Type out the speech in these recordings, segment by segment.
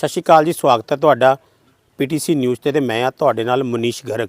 ਸਤਿ ਸ਼੍ਰੀ ਅਕਾਲ ਜੀ, ਸਵਾਗਤ ਹੈ ਤੁਹਾਡਾ ਪੀਟੀਸੀ ਨਿਊਜ਼ ਤੇ ਤੇ ਮੈਂ ਆ ਤੁਹਾਡੇ ਨਾਲ ਮਨੀਸ਼ ਗਰਗ।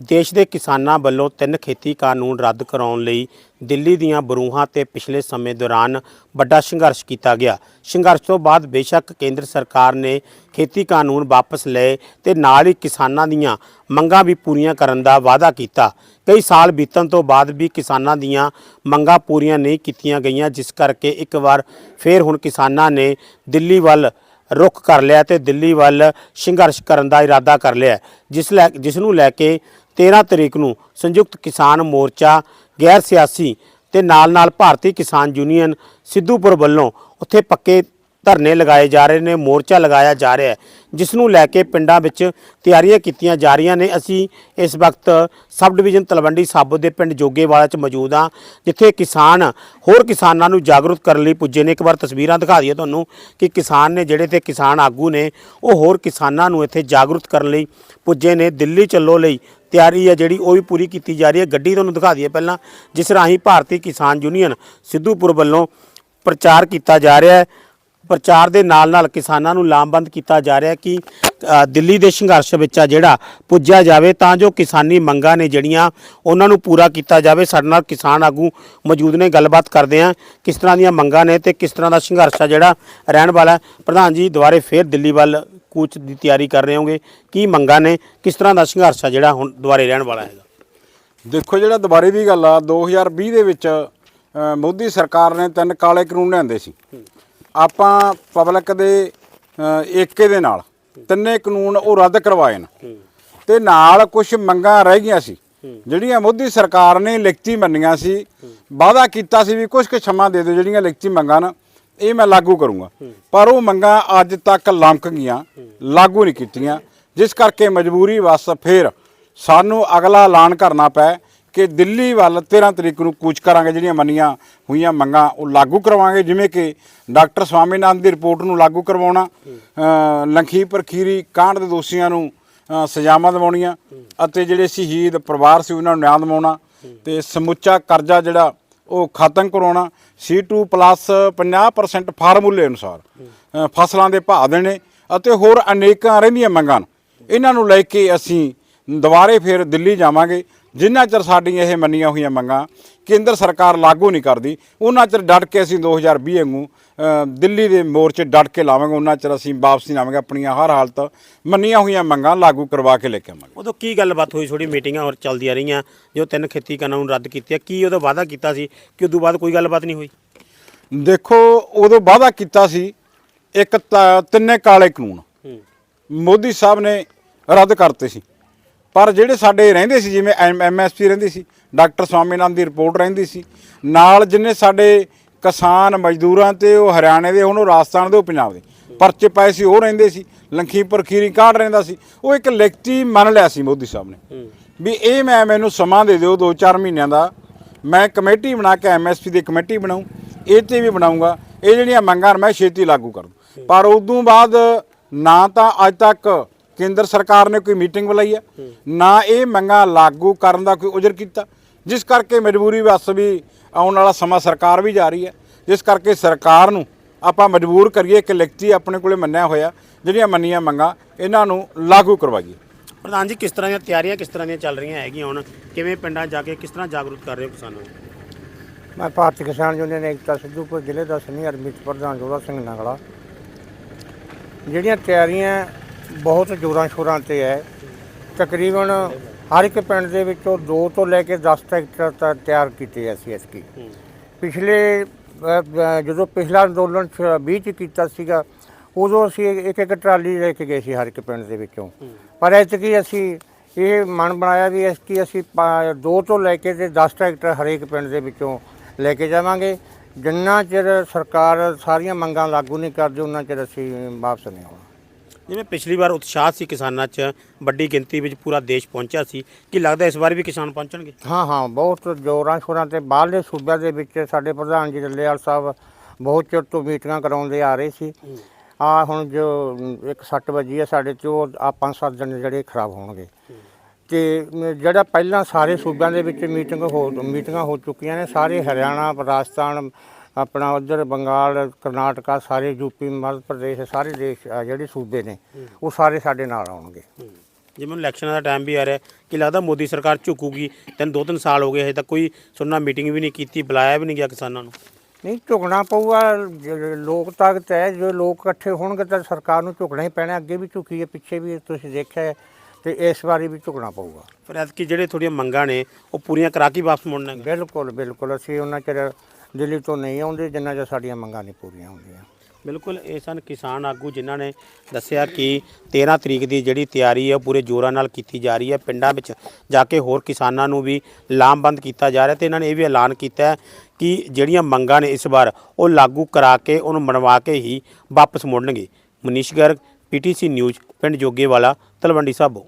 ਦੇਸ਼ ਦੇ ਕਿਸਾਨਾਂ ਵੱਲੋਂ ਤਿੰਨ ਖੇਤੀ ਕਾਨੂੰਨ ਰੱਦ ਕਰਾਉਣ ਲਈ ਦਿੱਲੀ ਦੀਆਂ ਬਰੂਹਾਂ ਤੇ ਪਿਛਲੇ ਸਮੇਂ ਦੌਰਾਨ ਵੱਡਾ ਸੰਘਰਸ਼ ਕੀਤਾ ਗਿਆ। ਸੰਘਰਸ਼ ਤੋਂ ਬਾਅਦ ਬੇਸ਼ੱਕ ਕੇਂਦਰ ਸਰਕਾਰ ਨੇ ਖੇਤੀ ਕਾਨੂੰਨ ਵਾਪਸ ਲਏ ਤੇ ਨਾਲ ਹੀ ਕਿਸਾਨਾਂ ਦੀਆਂ ਮੰਗਾਂ ਵੀ ਪੂਰੀਆਂ ਕਰਨ ਦਾ ਵਾਅਦਾ ਕੀਤਾ। ਕਈ ਸਾਲ ਬੀਤਣ ਤੋਂ ਬਾਅਦ ਵੀ ਕਿਸਾਨਾਂ ਦੀਆਂ ਮੰਗਾਂ ਪੂਰੀਆਂ ਨਹੀਂ ਕੀਤੀਆਂ ਗਈਆਂ, ਜਿਸ ਕਰਕੇ ਇੱਕ ਵਾਰ ਫੇਰ ਹੁਣ ਕਿਸਾਨਾਂ ਨੇ ਦਿੱਲੀ ਵੱਲ ਰੁਖ ਕਰ ਲਿਆ ਤੇ ਦਿੱਲੀ ਵੱਲ ਸੰਘਰਸ਼ ਕਰਨ ਦਾ ਇਰਾਦਾ ਕਰ ਲਿਆ ਜਿਸ ਲੈ ਜਿਸ ਨੂੰ ਲੈ ਕੇ 13 ਤਰੀਕ ਨੂੰ ਸੰਯੁਕਤ ਕਿਸਾਨ ਮੋਰਚਾ, ਗੈਰ ਸਿਆਸੀ ਤੇ ਨਾਲ-ਨਾਲ ਭਾਰਤੀ ਕਿਸਾਨ ਯੂਨੀਅਨ ਸਿੱਧੂਪੁਰ ਵੱਲੋਂ ਉੱਥੇ ਪੱਕੇ ਧਰਨੇ ਲਗਾਏ ਜਾ ਰਹੇ ਨੇ, ਮੋਰਚਾ ਲਗਾਇਆ ਜਾ ਰਿਹਾ ਹੈ, ਜਿਸ ਨੂੰ ਲੈ ਕੇ ਪਿੰਡਾਂ ਵਿੱਚ ਤਿਆਰੀਆਂ ਕੀਤੀਆਂ ਜਾ ਰਹੀਆਂ ਨੇ। ਅਸੀਂ ਇਸ ਵਕਤ ਸਬ ਡਿਵੀਜ਼ਨ ਤਲਵੰਡੀ ਸਾਬੋ ਦੇ ਪਿੰਡ ਜੋਗੇਵਾਲਾ 'ਚ ਮੌਜੂਦ ਹਾਂ, ਜਿੱਥੇ ਕਿਸਾਨ, ਹੋਰ ਕਿਸਾਨਾਂ ਨੂੰ ਜਾਗਰੂਕ ਕਰਨ ਲਈ ਪੁੱਜੇ ਨੇ। ਇੱਕ ਵਾਰ ਤਸਵੀਰਾਂ ਦਿਖਾ ਦਈਏ ਤੁਹਾਨੂੰ ਕਿ ਕਿਸਾਨ ਨੇ ਜਿਹੜੇ ਤੇ ਕਿਸਾਨ ਆਗੂ ਨੇ, ਉਹ ਹੋਰ ਕਿਸਾਨਾਂ ਨੂੰ ਇੱਥੇ ਜਾਗਰੂਕ ਕਰਨ ਲਈ ਪੁੱਜੇ ਨੇ। ਦਿੱਲੀ ਚੱਲੋ ਲਈ ਤਿਆਰੀ ਹੈ ਜਿਹੜੀ, ਉਹ ਵੀ ਪੂਰੀ ਕੀਤੀ ਜਾ ਰਹੀ ਹੈ। ਗੱਡੀ ਤੁਹਾਨੂੰ ਦਿਖਾ ਦਈਏ ਪਹਿਲਾਂ, ਜਿਸ ਰਾਹੀਂ ਭਾਰਤੀ ਕਿਸਾਨ ਯੂਨੀਅਨ ਸਿੱਧੂਪੁਰ ਵੱਲੋਂ ਪ੍ਰਚਾਰ ਕੀਤਾ ਜਾ ਰਿਹਾ ਹੈ। ਪ੍ਰਚਾਰ ਦੇ ਨਾਲ ਨਾਲ ਕਿਸਾਨਾਂ ਨੂੰ ਲਾਮਬੰਦ ਕੀਤਾ ਜਾ ਰਿਹਾ ਕਿ ਦਿੱਲੀ ਦੇ ਸੰਘਰਸ਼ ਵਿੱਚ ਆ ਜਿਹੜਾ ਪੁੱਜਿਆ ਜਾਵੇ, ਤਾਂ ਜੋ ਕਿਸਾਨੀ ਮੰਗਾਂ ਨੇ ਜਿਹੜੀਆਂ ਉਹਨਾਂ ਨੂੰ ਪੂਰਾ ਕੀਤਾ ਜਾਵੇ। ਸਾਡੇ ਨਾਲ ਕਿਸਾਨ ਆਗੂ ਮੌਜੂਦ ਨੇ, ਗੱਲਬਾਤ ਕਰਦੇ ਆ ਕਿਸ ਤਰ੍ਹਾਂ ਦੀਆਂ ਮੰਗਾਂ ਨੇ ਤੇ ਕਿਸ ਤਰ੍ਹਾਂ ਦਾ ਸੰਘਰਸ਼ ਆ ਜਿਹੜਾ ਰਹਿਣ ਵਾਲਾ ਪ੍ਰਧਾਨ ਜੀ, ਦੁਬਾਰੇ ਫੇਰ ਦਿੱਲੀ ਵੱਲ ਕੂਚ ਦੀ ਤਿਆਰੀ ਕਰ ਰਹੇ ਹੋਗੇ। ਕੀ ਮੰਗਾਂ ਨੇ, ਕਿਸ ਤਰ੍ਹਾਂ ਦਾ ਸੰਘਰਸ਼ ਆ ਜਿਹੜਾ ਹੁਣ ਦੁਬਾਰੇ ਰਹਿਣ ਵਾਲਾ ਹੈਗਾ? ਦੇਖੋ ਜਿਹੜਾ ਦੁਬਾਰੇ ਦੀ ਗੱਲ ਆ 2020 ਦੇ ਵਿੱਚ ਮੋਦੀ ਸਰਕਾਰ ਨੇ ਤਿੰਨ ਕਾਲੇ ਕਾਨੂੰਨ ਲਿਆਂਦੇ ਸੀ। ਆਪਾਂ ਪਬਲਿਕ ਦੇ ਏਕੇ ਦੇ ਨਾਲ ਤਿੰਨੇ ਕਾਨੂੰਨ ਉਹ ਰੱਦ ਕਰਵਾਏ ਨੇ। ਤੇ ਨਾਲ ਕੁਝ ਮੰਗਾਂ ਰਹਿ ਗਈਆਂ ਸੀ। ਜਿਹੜੀਆਂ ਮੋਦੀ ਸਰਕਾਰ ਨੇ ਲਿਖਤੀ ਮੰਨੀਆਂ ਸੀ ਵਾਅਦਾ ਕੀਤਾ ਸੀ ਵੀ ਕੁਝ ਕੁ ਸਮਾਂ ਦੇ ਦਿਓ ਜਿਹੜੀਆਂ ਲਿਖਤੀ ਮੰਗਾਂ ਨਾ ਇਹ ਮੈਂ ਲਾਗੂ ਕਰੂੰਗਾ। ਪਰ ਉਹ ਮੰਗਾਂ ਅੱਜ ਤੱਕ ਲੰਮਕ ਗਈਆਂ ਲਾਗੂ ਨਹੀਂ ਕੀਤੀਆਂ। ਜਿਸ ਕਰਕੇ ਮਜਬੂਰੀ ਵਸ ਫਿਰ ਸਾਨੂੰ ਅਗਲਾ ਐਲਾਨ ਕਰਨਾ ਪਿਆ ਕਿ ਦਿੱਲੀ ਵੱਲ 13 ਤਰੀਕ ਨੂੰ ਕੂਚ ਕਰਾਂਗੇ ਜਿਹੜੀਆਂ ਮੰਨੀਆਂ ਹੋਈਆਂ ਮੰਗਾਂ ਉਹ ਲਾਗੂ ਕਰਵਾਵਾਂਗੇ। ਜਿਵੇਂ ਕਿ ਡਾਕਟਰ ਸਵਾਮੀਨਾਥਨ ਦੀ ਰਿਪੋਰਟ ਨੂੰ ਲਾਗੂ ਕਰਵਾਉਣਾ ਅ, ਖੀਰੀ ਕਾਂਡ ਦੇ ਦੋਸ਼ੀਆਂ ਨੂੰ ਸਜ਼ਾਵਾਂ ਦਿਵਾਉਣੀਆਂ ਅਤੇ ਜਿਹੜੇ ਸ਼ਹੀਦ ਪਰਿਵਾਰ ਸੀ ਉਹਨਾਂ ਨੂੰ ਨਿਆਂ ਦਿਵਾਉਣਾ ਤੇ ਸਮੁੱਚਾ ਕਰਜ਼ਾ ਜਿਹੜਾ ਉਹ ਖਤਮ ਕਰਵਾਉਣਾ। C2 ਪਲੱਸ 50% ਫਾਰਮੂਲੇ ਅਨੁਸਾਰ ਫਸਲਾਂ ਦੇ ਭਾਅ ਦੇਣੇ ਅਤੇ ਹੋਰ ਅਨੇਕਾਂ ਰਹਿੰਦੀਆਂ ਮੰਗਾਂ ਇਹਨਾਂ ਨੂੰ ਲੈ ਕੇ ਅਸੀਂ ਦੁਬਾਰੇ ਫਿਰ ਦਿੱਲੀ ਜਾਵਾਂਗੇ। ਜਿੰਨਾ ਚਿਰ ਸਾਡੀਆਂ ਇਹ ਮੰਨੀਆਂ ਹੋਈਆਂ ਮੰਗਾਂ ਕੇਂਦਰ ਸਰਕਾਰ ਲਾਗੂ ਨਹੀਂ ਕਰਦੀ ਉਹਨਾਂ ਚਿਰ ਡਟ ਕੇ ਅਸੀਂ 2020 ਵਾਂਗੂ ਦਿੱਲੀ ਦੇ ਮੋਰਚੇ ਡਟ ਕੇ ਲਾਵਾਂਗੇ ਉਹਨਾਂ ਚਿਰ ਅਸੀਂ ਵਾਪਸ ਨਹੀਂ ਆਵਾਂਗੇ ਆਪਣੀਆਂ ਹਰ ਹਾਲਤ ਮੰਨੀਆਂ ਹੋਈਆਂ ਮੰਗਾਂ ਲਾਗੂ ਕਰਵਾ ਕੇ ਲੈ ਕੇ ਆਵਾਂਗੇ। ਉਦੋਂ ਕੀ ਗੱਲਬਾਤ ਹੋਈ? ਥੋੜੀ ਮੀਟਿੰਗਾਂ ਹੋਰ ਚੱਲਦੀਆਂ ਰਹੀਆਂ ਜੋ ਤਿੰਨ ਖੇਤੀ ਕਾਨੂੰਨ ਰੱਦ ਕੀਤੇ ਕੀ ਉਹਦਾ ਵਾਅਦਾ ਕੀਤਾ ਸੀ ਕਿ ਉਦੋਂ ਬਾਅਦ ਕੋਈ ਗੱਲਬਾਤ ਨਹੀਂ ਹੋਈ? ਦੇਖੋ ਉਦੋਂ ਵਾਅਦਾ ਕੀਤਾ ਸੀ ਇੱਕ ਤਿੰਨੇ ਕਾਲੇ ਕਾਨੂੰਨ। ਮੋਦੀ ਸਾਹਿਬ ਨੇ ਰੱਦ ਕਰਤੇ ਸੀ। ਪਰ ਜਿਹੜੇ ਸਾਡੇ ਰਹਿੰਦੇ ਸੀ ਜਿਵੇਂ ਐਮਐਸਪੀ ਰਹਿੰਦੀ ਸੀ ਡਾਕਟਰ ਸਵਾਮੀਨਾਥਨ ਦੀ ਰਿਪੋਰਟ ਰਹਿੰਦੀ ਸੀ ਨਾਲ ਜਿੰਨੇ ਸਾਡੇ ਕਿਸਾਨ ਮਜ਼ਦੂਰਾਂ ਤੇ ਉਹ ਹਰਿਆਣੇ ਦੇ ਹੁਣ ਉਹ ਰਾਜਸਥਾਨ ਦੇ ਉਹ ਪੰਜਾਬ ਦੇ ਪਰਚੇ ਪਏ ਸੀ ਉਹ ਰਹਿੰਦੇ ਸੀ ਲਖੀਪੁਰ ਖੀਰੀ ਕਾਢ ਰਹਿੰਦਾ ਸੀ ਉਹ ਇੱਕ ਲਿਖਤੀ ਮੰਨ ਲਿਆ ਸੀ ਮੋਦੀ ਸਾਹਿਬ ਨੇ ਵੀ ਇਹ ਮੈਂ ਮੈਨੂੰ ਸਮਾਂ ਦੇ ਦਿਓ 2-4 ਮਹੀਨਿਆਂ ਦਾ ਮੈਂ ਕਮੇਟੀ ਬਣਾ ਕੇ ਐਮਐਸਪੀ ਦੀ ਕਮੇਟੀ ਬਣਾਉਂ ਇਹ ਤੇ ਵੀ ਬਣਾਉਂਗਾ ਇਹ ਜਿਹੜੀਆਂ ਮੰਗਾਂ ਮੈਂ ਛੇਤੀ ਲਾਗੂ ਕਰੂੰ ਪਰ ਉਦੋਂ ਬਾਅਦ ਨਾ ਤਾਂ ਅੱਜ ਤੱਕ ਕੇਂਦਰ ਸਰਕਾਰ ਨੇ ਕੋਈ ਮੀਟਿੰਗ ਬੁਲਾਈ ਹੈ ਨਾ ਇਹ ਮੰਗਾਂ ਲਾਗੂ ਕਰਨ ਦਾ ਕੋਈ ਉਜਰ ਕੀਤਾ। ਜਿਸ ਕਰਕੇ ਮਜਬੂਰੀ ਵਸ ਵੀ ਆਉਣ ਵਾਲਾ ਸਮਾਂ ਸਰਕਾਰ ਵੀ ਜਾ ਰਹੀ ਹੈ। ਜਿਸ ਕਰਕੇ ਸਰਕਾਰ ਨੂੰ ਆਪਾਂ ਮਜਬੂਰ ਕਰੀਏ ਕਿ ਲਿਖਤੀ ਆਪਣੇ ਕੋਲੇ ਮੰਨਿਆ ਹੋਇਆ ਜਿਹੜੀਆਂ ਮੰਨੀਆਂ ਮੰਗਾਂ ਇਹਨਾਂ ਨੂੰ ਲਾਗੂ ਕਰਵਾਈਏ। ਪ੍ਰਧਾਨ ਜੀ ਕਿਸ ਤਰ੍ਹਾਂ ਦੀਆਂ ਤਿਆਰੀਆਂ ਕਿਸ ਤਰ੍ਹਾਂ ਦੀਆਂ ਚੱਲ ਰਹੀਆਂ ਹੈਗੀਆਂ ਹੁਣ? ਕਿਵੇਂ ਪਿੰਡਾਂ 'ਚ ਜਾ ਕੇ ਕਿਸ ਤਰ੍ਹਾਂ ਜਾਗਰੂਕ ਕਰ ਰਹੇ ਹੋ ਕਿਸਾਨਾਂ ਨੂੰ? ਮੈਂ ਭਾਰਤੀ ਕਿਸਾਨ ਯੂਨੀਅਨ ਏਕਤਾ ਸਿੱਧੂਪੁਰ ਜ਼ਿਲ੍ਹੇ ਦਾ ਸੀਨੀਅਰ ਮੀਤ ਪ੍ਰਧਾਨ ਜੋੜਾ ਸਿੰਘ ਨਗਲਾ। ਜਿਹੜੀਆਂ ਤਿਆਰੀਆਂ ਬਹੁਤ ਜ਼ੋਰਾਂ ਸ਼ੋਰਾਂ ਤੇ ਹੈ। ਤਕਰੀਬਨ ਹਰ ਇੱਕ ਪਿੰਡ ਦੇ ਵਿੱਚੋਂ 2 ਤੋਂ ਲੈ ਕੇ 10 ਟਰੈਕਟਰ ਤਾਂ ਤਿਆਰ ਕੀਤੇ ਐ ਐਸਕੀ ਪਿਛਲੇ ਜਦੋਂ ਪਿਛਲਾ ਅੰਦੋਲਨ 20 ਚ ਕੀਤਾ ਸੀਗਾ, ਉਦੋਂ ਅਸੀਂ ਇੱਕ ਇੱਕ ਟਰਾਲੀ ਲੈ ਕੇ ਗਏ ਸੀ ਹਰ ਇੱਕ ਪਿੰਡ ਦੇ ਵਿੱਚੋਂ। ਪਰ ਐਤਕੀ ਅਸੀਂ ਇਹ ਮਨ ਬਣਾਇਆ ਵੀ ਇਸ ਕੀ ਅਸੀਂ 2 ਤੋਂ ਲੈ ਕੇ ਤੇ 10 ਟਰੈਕਟਰ ਹਰੇਕ ਪਿੰਡ ਦੇ ਵਿੱਚੋਂ ਲੈ ਕੇ ਜਾਵਾਂਗੇ। ਜਿੰਨਾ ਚਿਰ ਸਰਕਾਰ ਸਾਰੀਆਂ ਮੰਗਾਂ ਲਾਗੂ ਨਹੀਂ ਕਰਦੀ ਉਹਨਾਂ ਚਿਰ ਅਸੀਂ ਵਾਪਸ ਨਹੀਂ ਆਉਣਾ। ਜਿਵੇਂ ਪਿਛਲੀ ਵਾਰ ਉਤਸ਼ਾਹ ਸੀ ਕਿਸਾਨਾਂ 'ਚ, ਵੱਡੀ ਗਿਣਤੀ ਵਿੱਚ ਪੂਰਾ ਦੇਸ਼ ਪਹੁੰਚਿਆ ਸੀ, ਕੀ ਲੱਗਦਾ ਇਸ ਵਾਰ ਵੀ ਕਿਸਾਨ ਪਹੁੰਚਣਗੇ? ਹਾਂ ਹਾਂ, ਬਹੁਤ ਜ਼ੋਰਾਂ ਸ਼ੋਰਾਂ ਤੇ ਬਾਹਰਲੇ ਸੂਬਿਆਂ ਦੇ ਵਿੱਚ ਸਾਡੇ ਪ੍ਰਧਾਨ ਜੀ ਡੱਲੇਵਾਲ ਸਾਹਿਬ ਬਹੁਤ ਚਿਰ ਤੋਂ ਮੀਟਿੰਗਾਂ ਕਰਾਉਂਦੇ ਆ ਰਹੇ ਸੀ। ਆ ਹੁਣ ਜੋ ਇੱਕ ਸੱਟ ਵੱਜੀ ਆ ਸਾਡੇ ਤੇ ਉਹ ਆ ਪੰਜ ਸੱਤ ਦਿਨ ਜਿਹੜੇ ਖਰਾਬ ਹੋਣਗੇ। ਤੇ ਜਿਹੜਾ ਪਹਿਲਾਂ ਸਾਰੇ ਸੂਬਿਆਂ ਦੇ ਵਿੱਚ ਮੀਟਿੰਗ ਹੋ, ਮੀਟਿੰਗਾਂ ਹੋ ਚੁੱਕੀਆਂ ਨੇ, ਸਾਰੇ ਹਰਿਆਣਾ, ਰਾਜਸਥਾਨ ਆਪਣਾ ਉਧਰ ਬੰਗਾਲ ਕਰਨਾਟਕਾ ਸਾਰੇ ਯੂਪੀ ਮੱਧ ਪ੍ਰਦੇਸ਼ ਸਾਰੇ ਦੇਸ਼ ਆ ਜਿਹੜੇ ਸੂਬੇ ਨੇ ਉਹ ਸਾਰੇ ਸਾਡੇ ਨਾਲ ਆਉਣਗੇ। ਜਿਵੇਂ ਇਲੈਕਸ਼ਨਾਂ ਦਾ ਟਾਈਮ ਵੀ ਆ ਰਿਹਾ ਕਿ ਲੱਗਦਾ ਮੋਦੀ ਸਰਕਾਰ ਝੁਕੂਗੀ? ਤਿੰਨ ਦੋ ਤਿੰਨ ਸਾਲ ਹੋ ਗਏ ਹਜੇ ਤੱਕ ਕੋਈ ਸੁਣਨਾ ਮੀਟਿੰਗ ਵੀ ਨਹੀਂ ਕੀਤੀ ਬੁਲਾਇਆ ਵੀ ਨਹੀਂ ਗਿਆ ਕਿਸਾਨਾਂ ਨੂੰ? ਨਹੀਂ ਝੁਕਣਾ ਪਊਗਾ ਲੋਕ ਤਾਕਤ ਹੈ ਜੋ ਲੋਕ ਇਕੱਠੇ ਹੋਣਗੇ ਤਾਂ ਸਰਕਾਰ ਨੂੰ ਝੁਕਣਾ ਹੀ ਪੈਣਾ ਅੱਗੇ ਵੀ ਝੁਕੀ ਹੈ ਪਿੱਛੇ ਵੀ ਤੁਸੀਂ ਦੇਖਿਆ ਤੇ ਇਸ ਵਾਰੀ ਵੀ ਝੁਕਣਾ ਪਊਗਾ। ਫਿਰ ਐਤਕੀ ਜਿਹੜੇ ਥੋੜੀਆਂ ਮੰਗਾਂ ਨੇ ਉਹ ਪੂਰੀਆਂ ਕਰਾ ਕੇ ਵਾਪਸ ਮੁੜਨਾ ਬਿਲਕੁਲ ਬਿਲਕੁਲ ਅਸੀਂ ਉਹਨਾਂ ਚਿਰ ਦਿੱਲੀ ਤੋਂ ਨਹੀਂ ਆਉਂਦੇ, ਜਿੰਨਾ ਚਿਰ ਸਾਡੀਆਂ ਮੰਗਾਂ ਨਹੀਂ ਪੂਰੀਆਂ ਹੁੰਦੀਆਂ। ਬਿਲਕੁਲ, ਇਹ ਸਨ ਕਿਸਾਨ ਆਗੂ ਜਿਨ੍ਹਾਂ ਨੇ ਦੱਸਿਆ ਕਿ 13 ਤਰੀਕ ਦੀ ਜਿਹੜੀ ਤਿਆਰੀ ਹੈ, ਉਹ ਪੂਰੇ ਜ਼ੋਰਾਂ ਨਾਲ ਕੀਤੀ ਜਾ ਰਹੀ ਹੈ। ਪਿੰਡਾਂ ਵਿੱਚ ਜਾ ਕੇ ਹੋਰ ਕਿਸਾਨਾਂ ਨੂੰ ਵੀ ਲਾਮਬੰਦ ਕੀਤਾ ਜਾ ਰਿਹਾ ਤੇ ਇਹਨਾਂ ਨੇ ਇਹ ਵੀ ਐਲਾਨ ਕੀਤਾ ਹੈ ਕਿ ਜਿਹੜੀਆਂ ਮੰਗਾਂ ਨੇ ਇਸ ਵਾਰ, ਉਹ ਲਾਗੂ ਕਰਾ ਕੇ, ਉਹਨੂੰ ਮਨਵਾ ਕੇ ਹੀ ਵਾਪਸ ਮੁੜਨਗੇ। ਮਨੀਸ਼ ਗਰਗ, ਪੀਟੀਸੀ ਨਿਊਜ਼, ਪਿੰਡ ਜੋਗੇਵਾਲਾ, ਤਲਵੰਡੀ ਸਾਬੋ।